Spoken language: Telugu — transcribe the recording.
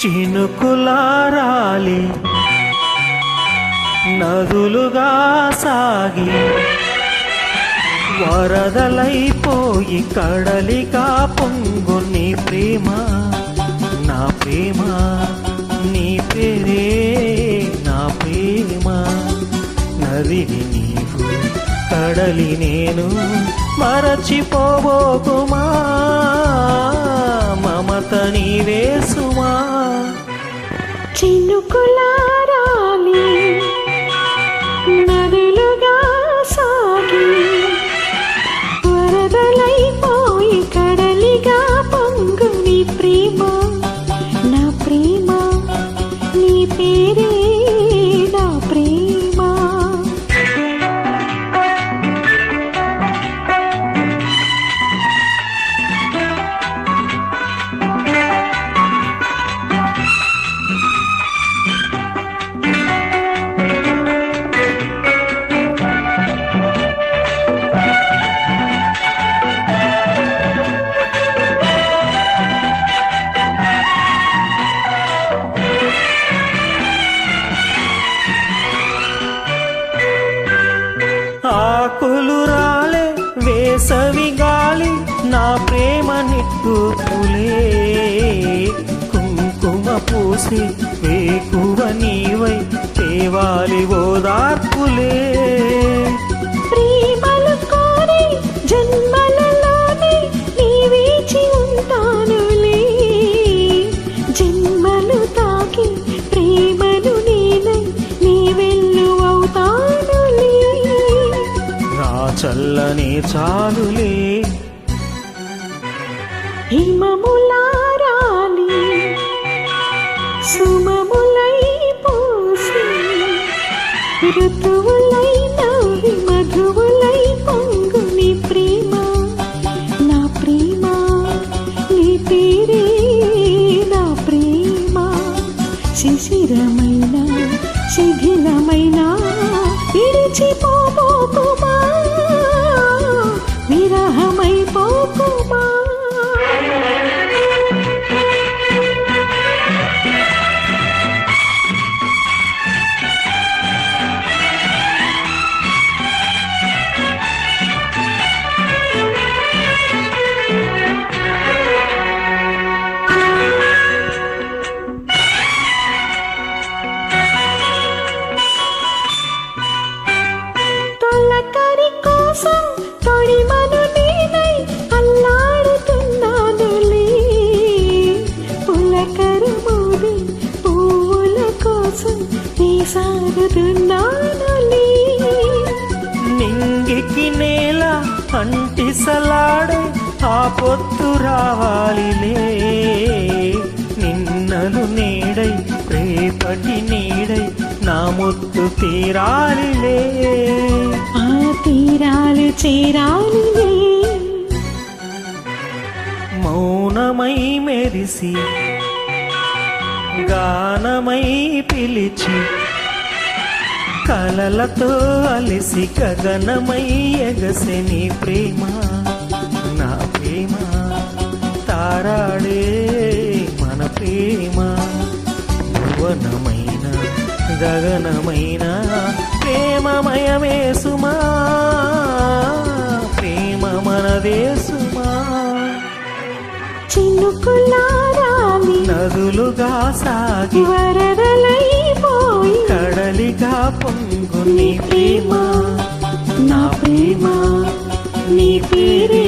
చినుకులారాలి నదులుగా సాగి వరదలైపోయి కడలిగా పొంగు నీ ప్రేమ నా ప్రేమ నీ పేరే నా ప్రేమ. నదిని నీవు కడలి నేను మరచిపోబోకుమా మమత నీవేసుమా చినుకులా ఆకులు రాలే వేసవి గాలి నా ప్రేమ నిట్టుపులే కుంకుమ పూసి వేకువ నీవై తేవాలి ఓదార్పులే ప్రేమలు కోరి జన్మలు చల్లని చాలులే. హిమములారాలి సుమములై పోసి ఋతువులై నవ్వి మధువులై పొంగు నీ ప్రేమ నా ప్రేమ నీ పేరే నా ప్రేమ. శిశిరమైన శిథిలమైన విడిచిపోబోకుమా కోసం తొడిమను నేనై అల్లాడుతున్నానులే పులకరు మోది పువ్వుల కోసం వేసాగుతున్నానులే నింగికి నేల అంటిసలాడే ఆ పొత్తు రావాలిలే నిన్నలు నీడై రేపటి నీడై నా ముత్తు తీరాలిలే ఆ తీరాలు చేరాలి. మౌనమై మెరిసి గానమై పిలిచి కలలతో అలిసి గగనమై ఎగసె ప్రేమ నా ప్రేమ తారాడే ముకులారావి నదులుగా సాగి వరదలైపోయి కడలిగా పొంగు నీ ప్రేమ నా ప్రేమ నీ పేరే